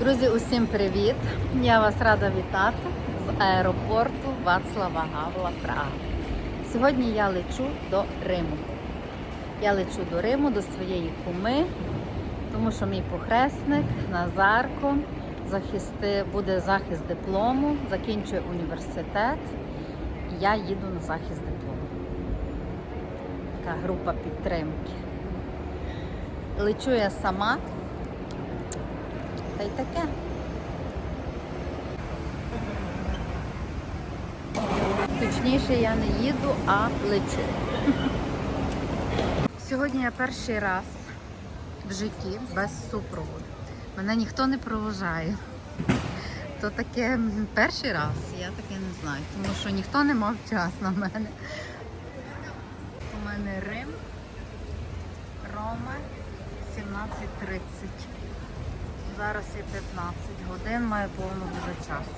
Друзі, усім привіт! Я вас рада вітати з аеропорту Вацлава Гавла Прага. Сьогодні я лечу до Риму. Я лечу до Риму, до своєї куми, тому що мій похресник Назарко захисти, буде захист диплому, закінчує університет. Я їду на захист диплому. Така група підтримки. Лечу я сама. Й таке. Точніше, я не їду, а лечу. Сьогодні я перший раз в житті без супроводу. Мене ніхто не проважає. То таке перший раз, я таке не знаю, тому що ніхто не мав час на мене. У мене Рим, Рома, 17.30. Зараз є 15 годин, має повно дуже часу.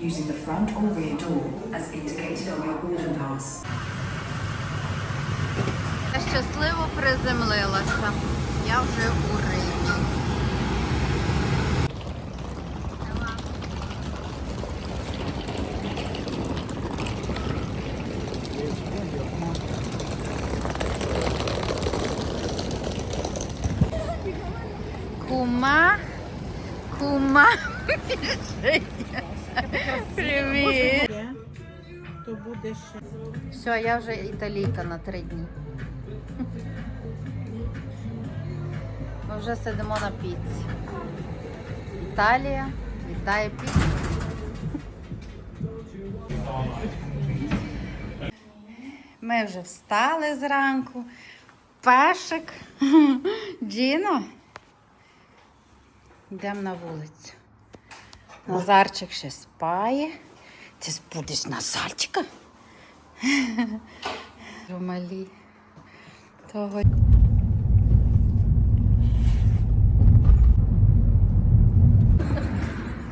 using the front or rear door as indicated on your boarding pass. Я щасливо приземлилася. Я вже у Римі. Кума, кума, привіт. то буде ще. Все, я вже італійка на три дні. Ми вже сидимо на піці. Італія вітає піцу. Ми вже встали зранку. Пешик. Джіно. Йдемо на вулицю. Назарчик ще спає. Ти будеш Назарчика? Малі. Того.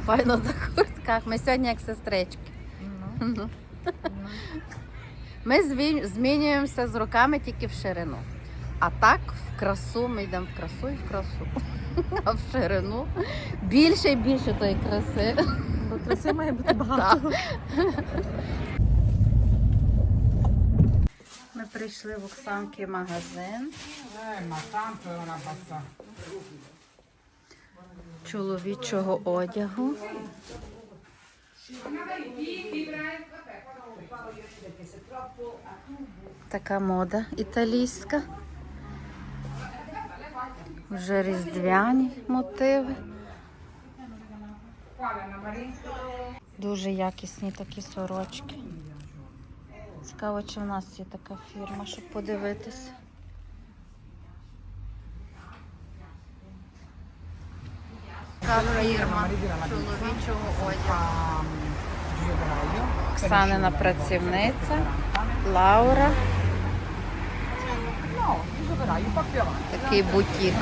Файно за куртках. Ми сьогодні як сестрички. Ну. Ми змінюємося з роками тільки в ширину. А так в красу ми йдемо в красу і в красу. А в ширину більше і більше тої краси. Бо краси має бути багато. Ми прийшли в Оксанки магазин чоловічого одягу. Така мода італійська. Вже різдвяні мотиви. Дуже якісні такі сорочки. Цікаво, чи в нас є така фірма, щоб подивитися. Фірма чоловічого одягу. Оксанина працівниця, Лаура. Такий бутік.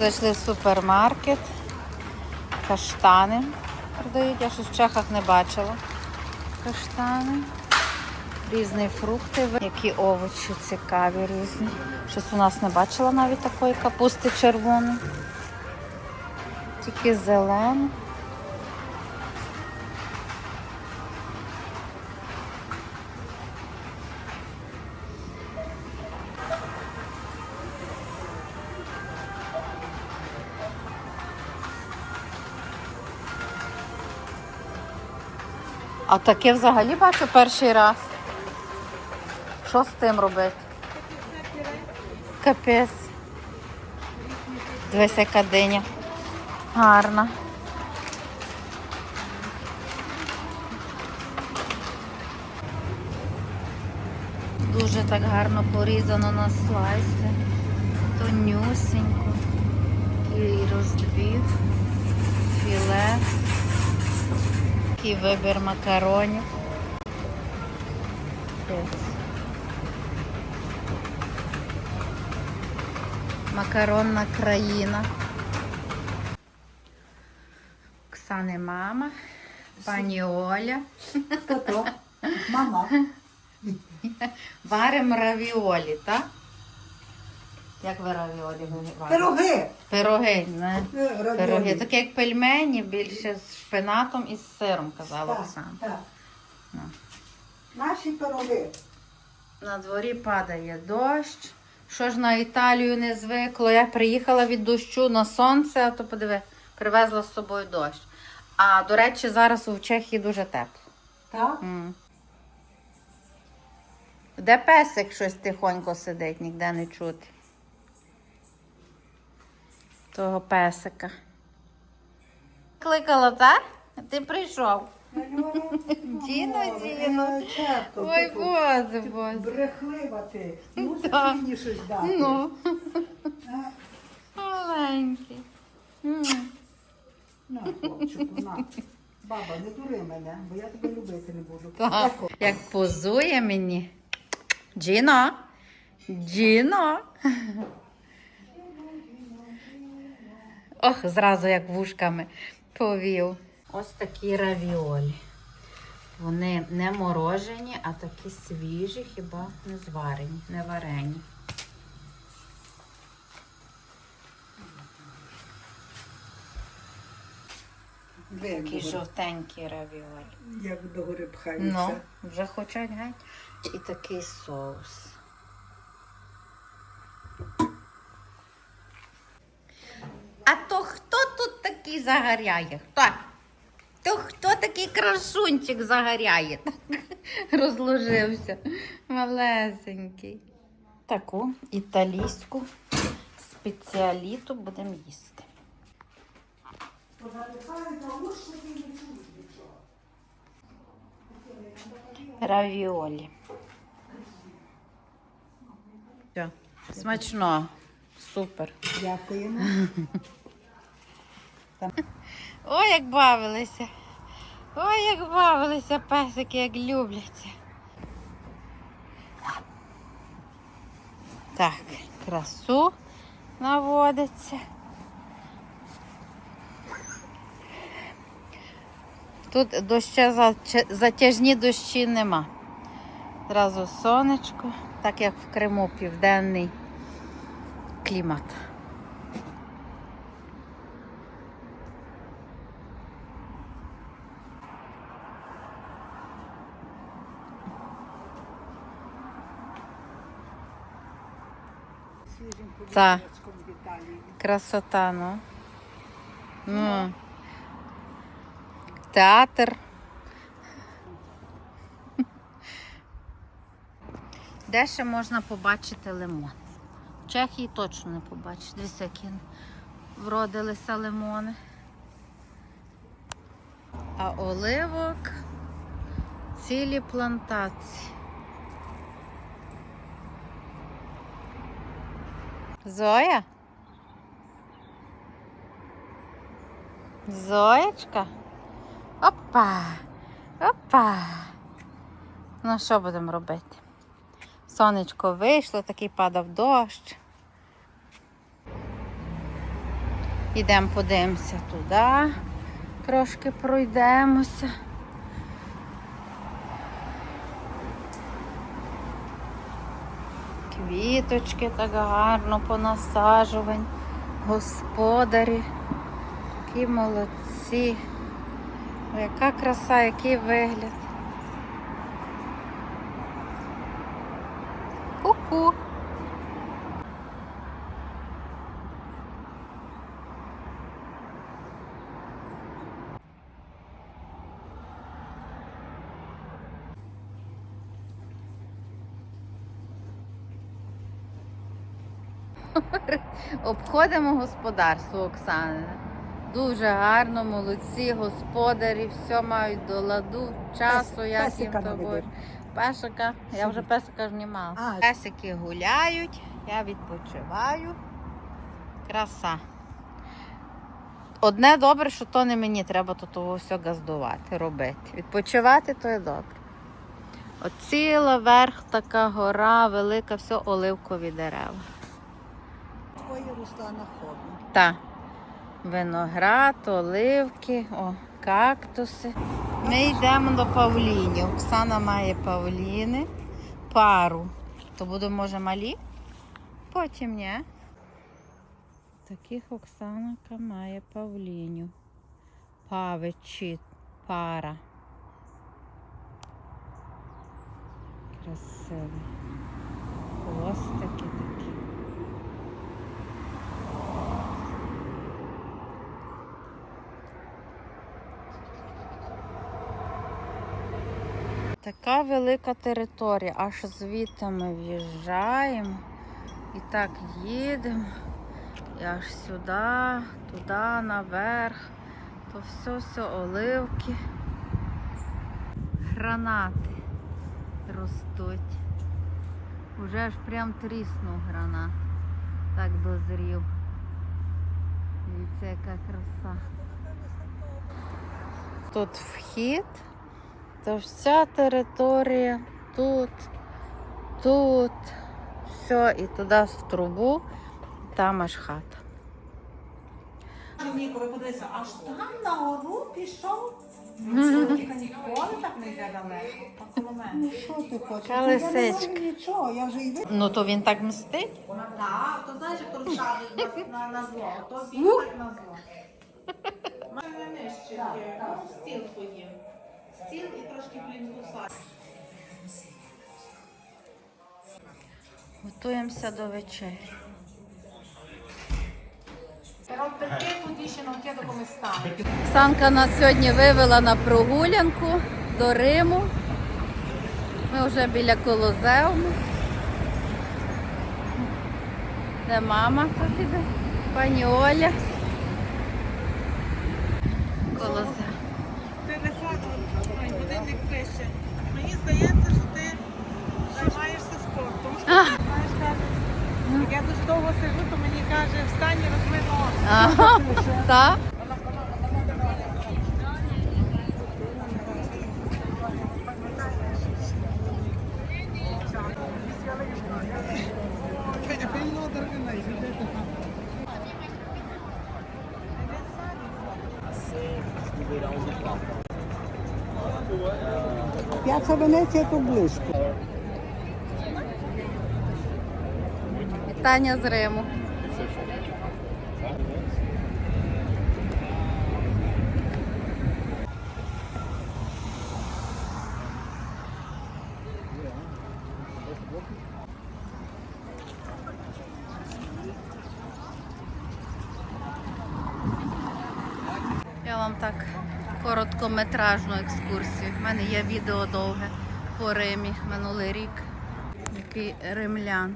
Зайшли в супермаркет. Каштани продають. Я щось в Чехах не бачила. Каштани. Різні фрукти, які овочі цікаві різні. Щось у нас не бачила навіть такої капусти червоної. Тільки зелену. А таке взагалі бачу перший раз. Що з тим робити? Капець. Дивись, яка диня. Гарна. Дуже так гарно порізано на слайси. Тонюсенько. І роздвів. Філе. Такий вибір макаронів. Макаронна країна. Оксани мама. Пані Оля. Хто то? Мама. Варимо равіолі, так? Як ви равіолі варите? Пироги. Пироги, не? Е, равіолі. Пироги. Такі як пельмені, більше з шпинатом і з сиром, казала Так, Оксана. так. Ну. Наші пироги. На дворі падає дощ. Що ж на Італію не звикло? Я приїхала від дощу на сонце, а то подиви, привезла з собою дощ. А до речі, зараз у Чехії дуже тепло. Так? М. Де песик щось тихонько сидить, ніде не чути. Того песика. Кликала, так? Ти прийшов. Діно, Діно. Ой, боже, боже. Брехлива ти. Так. мені щось дати. Ну, маленький. На, хлопчику, на. Баба, не дури мене, бо я тебе любити не буду. Так, як позує мені. Джіно. Джіно. Ох, зразу як вушками повів. Ось такі равіолі. Вони не морожені, а такі свіжі, хіба не зварені, не варені. Такі жовтенькі равіолі. Як догори Ну, пхаються. вже хочуть геть. І такий соус. А то хто тут такий загоряє? Хто? То хто такий красунчик загоряє? Розложився. Малесенький. Таку італійську спеціаліту будемо їсти. Равіолі. Все. Смачно. Супер. Дякуємо. Ой, як бавилися. Ой, як бавилися песики, як любляться. Так, красу наводиться. Тут доща затяжні дощі нема. Зразу сонечко, так як в Криму південний клімат. Італії. Красота, ну. ну. Театр. Де ще можна побачити лимон? Чехії точно не побачиш. Дивіться, які вродилися лимони. А оливок цілі плантації. Зоя? Зоєчка? Опа! Опа! Ну, що будемо робити? Сонечко вийшло, такий падав дощ. Ідемо подивимося туди, трошки пройдемося. Квіточки так гарно понасаджувані. Господарі. Які молодці. Яка краса, який вигляд. Ку-ку. Обходимо господарство Оксани. Дуже гарно, молодці, господарі, все мають до ладу, часу, Пес- як їм песика то Песика, я вже песика ж знімала. А. Песики гуляють, я відпочиваю. Краса. Одне добре, що то не мені треба то того все газдувати, робити. Відпочивати то є добре. От ціла верх така гора, велика, все оливкові дерева. Руслана Ходна. Та. Виноград, оливки. О, кактуси. Ми йдемо до Павліні. Оксана має Павліни, пару. То буде, може, малі? Потім ні. Таких Оксанка має Павліню. Павичі, пара. Красивий. Хвостики такі. Така велика територія, аж звідти ми в'їжджаємо і так їдемо. І аж сюди, туди, наверх. То все, все оливки. Гранати ростуть. Уже аж прям тріснув гранат. Так дозрів. Дивіться, яка краса. Тут вхід. То вся територія тут, тут, все, і туди в трубу, там аж хата. Ніко, ви подивися, аж там на гору пішов. Чоловіка ніколи так не йде далеко. Коло мене. Ну що ти хочеш? Така Я не лисичка. нічого, я вже й ви- Ну то він так мстить. Так, то знаєш, як то розказують на, на, на зло. То він так на зло. Мене нижче є. Ну, стіл поїв. Стіл і трошки плінтуса. Готуємося до вечері. Санка нас сьогодні вивела на прогулянку до Риму. Ми вже біля Колозеуму. Де мама тут іде? Пані Оля. Колозеум. Телефон, ой, годинник пише. Мені здається, що ти займаєшся спортом. Знаєш, каже, як я дуже довго сижу, то мені каже, встань і розми ноги. Так? П'яца Венеція то близько. Вітання з Риму. Я вам так короткометражну екскурсію. У мене є відео довге по Римі минулий рік. Який римлян.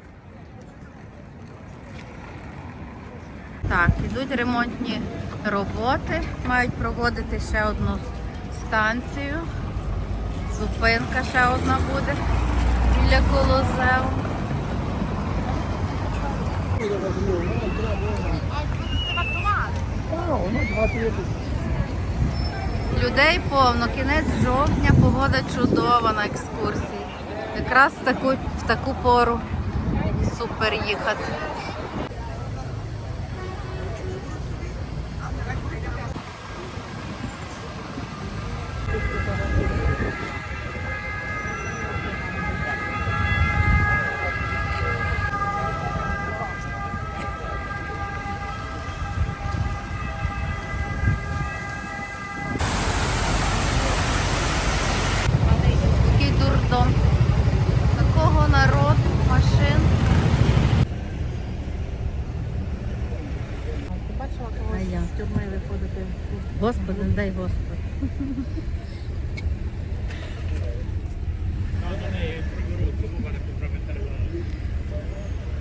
Так, ідуть ремонтні роботи. Мають проводити ще одну станцію. Зупинка ще одна буде біля Колозеу. Людей повно, кінець жовтня, погода чудова на екскурсії. Якраз в таку, в таку пору супер їхати. Такий дурдом. Такого народу, машин. Ти бачила А когось я? з тюрми виходити? Господи, не дай Господи.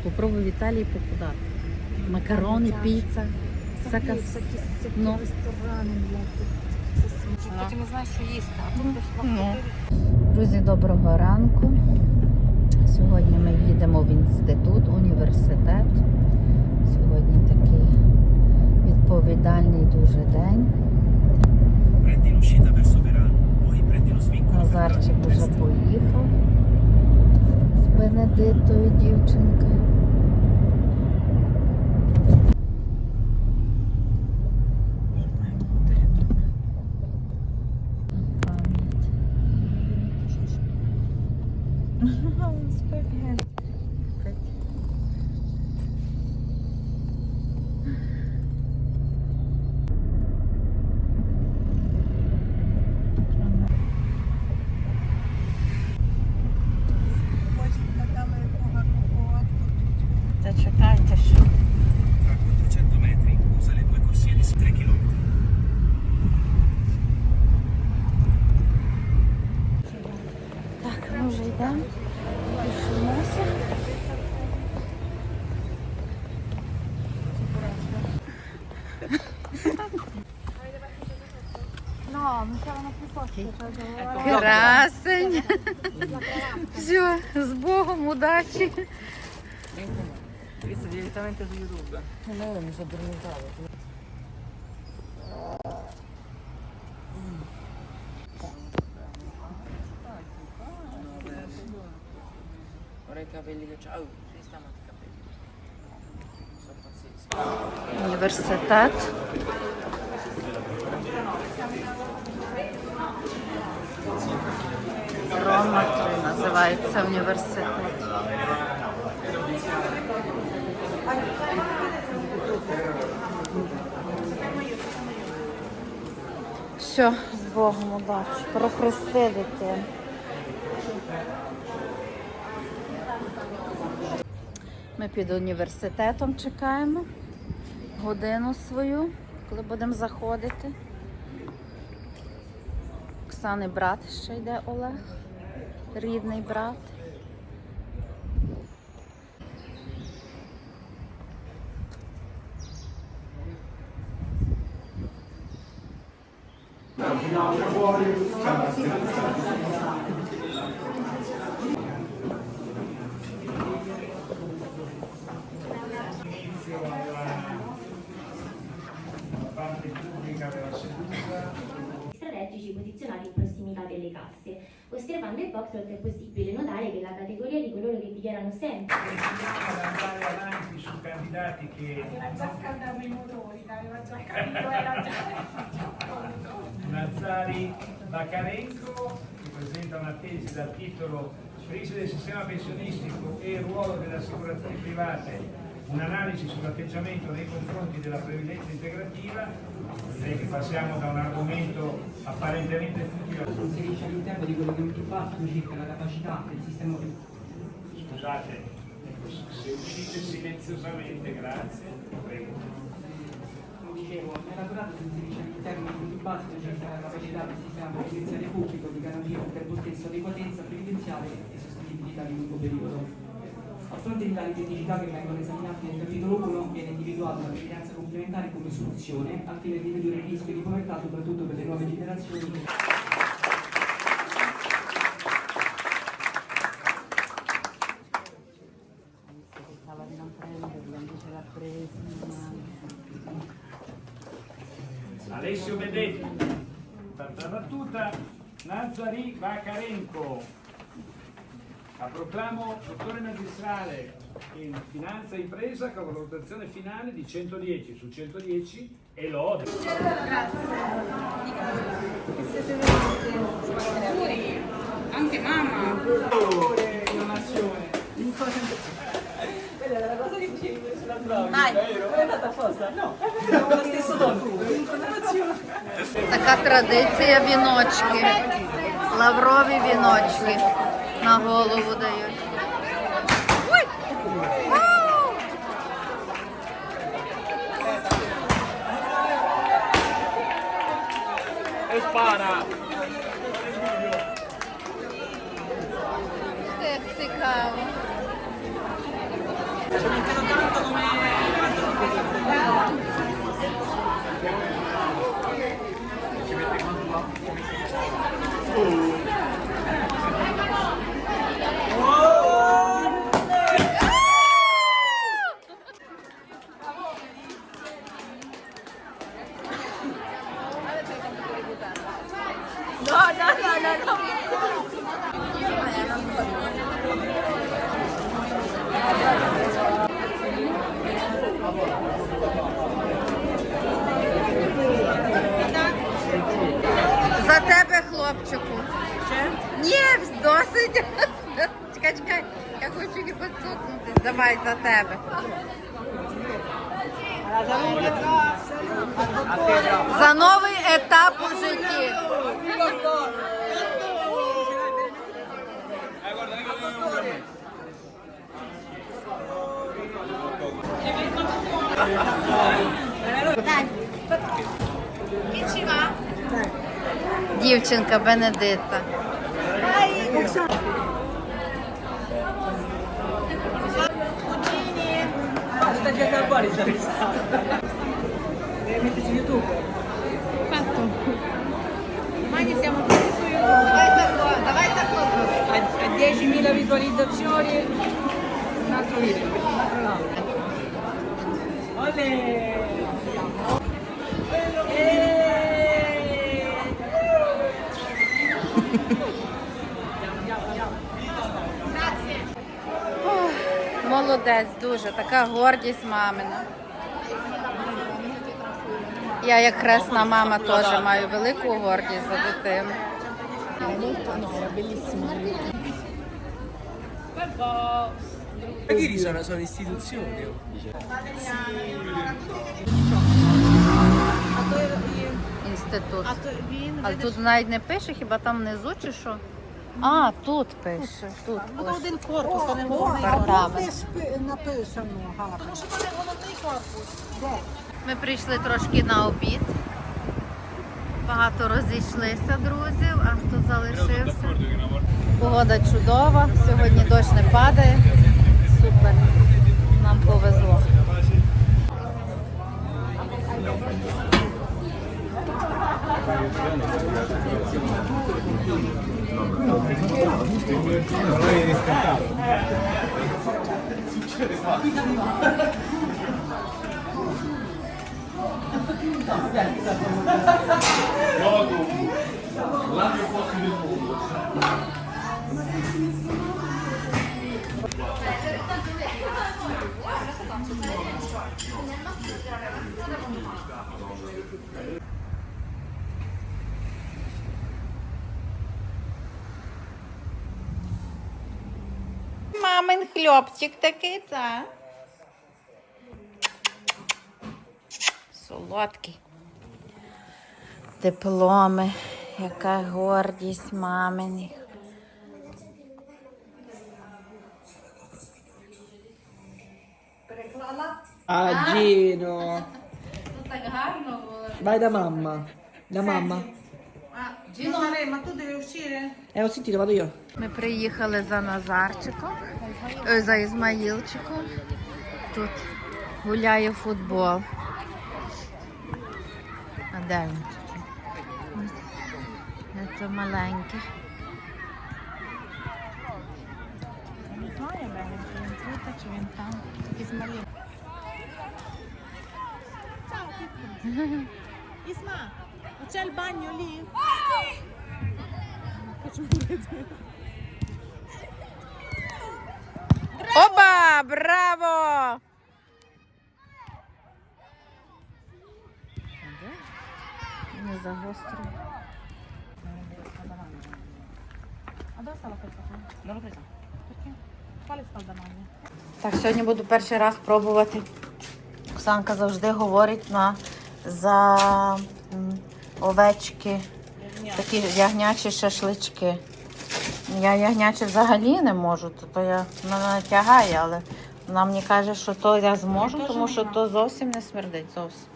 Попробуй в Італії похудати. Макарони, піца. Всяка... Ну. Потім не знаєш, що їсти, а тут пішла Ну. Друзі, доброго ранку. Сьогодні ми їдемо в інститут, університет. Сьогодні такий відповідальний дуже день. Prendi l'uscita verso Verano, poi prendi йдемо. Пишемося. Красень. Все, з Богом, удачі. Visto direttamente su YouTube. No, mi sono Університет. Рома 3 називається університет. Все, з Богом удачі. Прохрести дитину. Під університетом чекаємо годину свою, коли будемо заходити. Оксани брат ще йде Олег, рідний брат. strategici il box oltre è possibile notare che la categoria di coloro che dichiarano sempre ad andare avanti su candidati che Aveva già scaldato i motori, aveva già capito, era già... Nazzari Bakarenko che presenta una tesi dal titolo Crisi del sistema pensionistico e il ruolo delle assicurazioni private un'analisi sull'atteggiamento nei confronti della previdenza integrativa direi che passiamo da un argomento apparentemente futile Si inserisce all'interno di quello che è un dibattito circa la capacità del sistema scusate se uscite silenziosamente grazie prego Come dicevo, nella durata si inserisce all'interno di un dibattito circa la capacità del sistema previdenziale pubblico di garantire al tempo stesso adeguatezza previdenziale e sostenibilità di lungo periodo. A fronte di tali criticità che vengono esaminate nel capitolo 1 viene individuata la previdenza complementare come soluzione al fine di ridurre il rischio di povertà soprattutto per le nuove generazioni Alessio Bedetti, per la battuta Nazari Bakarenko. La proclamo dottore magistrale in finanza e impresa con valutazione finale di 110 su 110 e lode. Anche mamma! Така традиція віночки. Лаврові віночки на голову дають. Дівчинка Бенедита. Sta giocando fuori già sta. Devi mettere su YouTube. Domani siamo tutti su YouTube. A, a 10.000 visualizzazioni Lato. Olè! Молодець, дуже така гордість мамина. Я як хресна мама теж маю велику гордість за дитину. Ieri sono, sono istituzioni. Інститут. А то тут навіть не пише, хіба там внизу чи що? А, тут пише. Тут пише. один корпус, а не головний пи- написано гарно. корпус. Це буде головний корпус. Ми прийшли трошки на обід. Багато розійшлися друзів, а хто залишився. Погода чудова, сьогодні дощ не падає. Супер. Нам повезло. Мамин хлопчик такий, так. Солодкий. Дипломи, яка гордість маминих. Ah, Gino. Так гарно було. Vai da mamma. Da mamma. Джіно, ma tu devi uscire? Eh, ho sentito, vado io. Ми приїхали за Назарчиком, ой, за Ізмаїлчиком. Тут гуляє футбол. А де він? Ось. Це маленьке. Не знаю, де він, чи він тут, чи він там. Ізмаїл. Isma, c'è il bagno lì? Faccio vedere. Опа! Браво! Не scaldamagna? Так, сьогодні буду перший раз пробувати. Оксанка завжди говорить на за овечки, такі ягнячі шашлички. Я ягнячі взагалі не можу, то, то я мене тягає, але вона мені каже, що то я зможу, тому що то зовсім не смердить. Зовсім.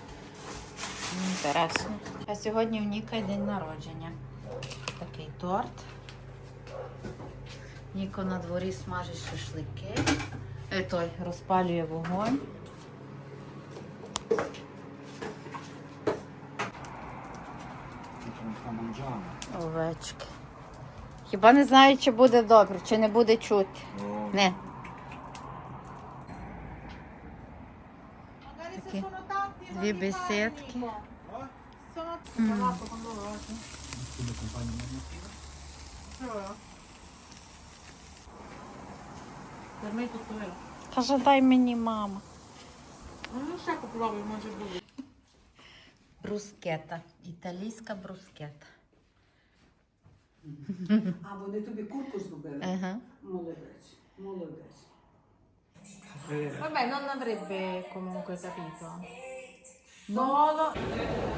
Інтересно. А сьогодні в Ніка день народження. Такий торт. Ніко на дворі смажить шашлики. Е, Той розпалює вогонь. Овечки. Хіба не знаю, чи буде добре, чи не буде чути. Не. Mm. è tutto vero. Каже, дай мені мама. Брускета. Італійська брускета. А вони тобі курку зробили? Ага. Молодець, молодець. Vabbè, non avrebbe comunque capito. Volo.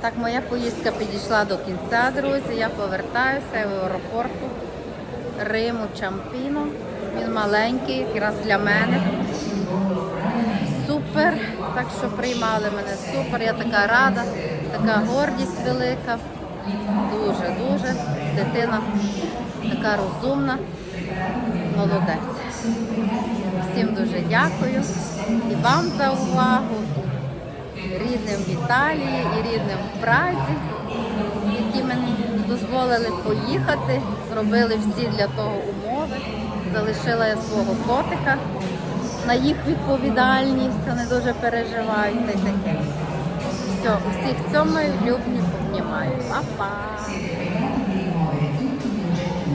Так, моя поїздка підійшла до кінця, друзі. Я повертаюся в аеропорту Риму Чампіно. Він маленький, якраз для мене. Супер. Так що приймали мене супер. Я така рада, така гордість велика. Дуже, дуже. Дитина така розумна. Молодець. Всім дуже дякую і вам за увагу рідним в Італії і рідним в Празі, які мені дозволили поїхати, зробили всі для того умови. Залишила я свого котика на їх відповідальність, вони дуже переживають та й таке. Все, усіх цьому люблю, обнімаю. Па-па!